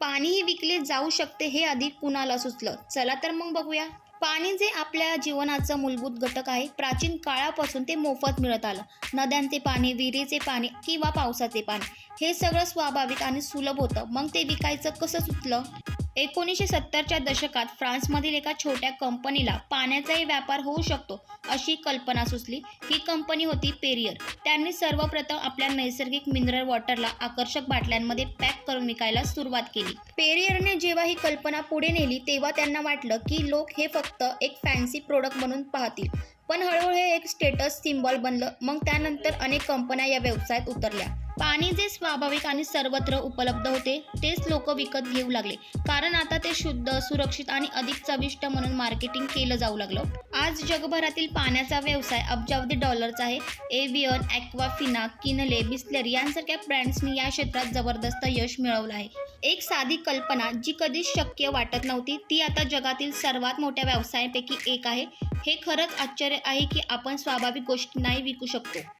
पाणीही विकले जाऊ शकते हे आधी कुणाला सुचलं? चला तर मग बघूया. पाणी जे आपल्या जीवनाचं मूलभूत घटक आहे प्राचीन काळापासून ते मोफत मिळत आलं. नद्यांचे पाणी विहिरीचे पाणी किंवा पावसाचे पाणी हे सगळं स्वाभाविक आणि सुलभ होतं. मग ते विकायचं कसं सुचलं? एकोणीसशे सत्तरच्या दशकात फ्रान्समधील एका छोट्या कंपनीला पाण्याचाही व्यापार होऊ शकतो अशी कल्पना सुचली. ही कंपनी होती पेरियर. त्यांनी सर्वप्रथम आपल्या नैसर्गिक मिनरल वॉटरला आकर्षक बाटल्यांमध्ये पॅक करून विकायला सुरुवात केली. पेरियरने जेव्हा ही कल्पना पुढे नेली तेव्हा त्यांना वाटलं की लोक हे फक्त एक फॅन्सी प्रोडक्ट म्हणून पाहतील. पण हळूहळू हे एक स्टेटस सिम्बॉल बनलं. मग त्यानंतर अनेक कंपन्या या व्यवसायात उतरल्या. पाणी जे स्वाभाविक आणि सर्वत्र उपलब्ध होते तेच लोक विकत घेऊ लागले. कारण आता ते शुद्ध सुरक्षित आणि अधिक चविष्ट म्हणून मार्केटिंग केलं जाऊ लागलं. आज जगभरातील पाण्याचा व्यवसाय अब्जावधी डॉलरचा आहे. एव्हियन ॲक्वाफिना किनले बिस्लेरी यांसारख्या ब्रँड्सनी या क्षेत्रात जबरदस्त यश मिळवलं आहे. एक साधी कल्पना जी कधीच शक्य वाटत नव्हती ती आता जगातील सर्वात मोठ्या व्यवसायांपैकी एक आहे. हे खरंच आश्चर्य आहे की आपण स्वाभाविक गोष्टी नाही विकू शकतो.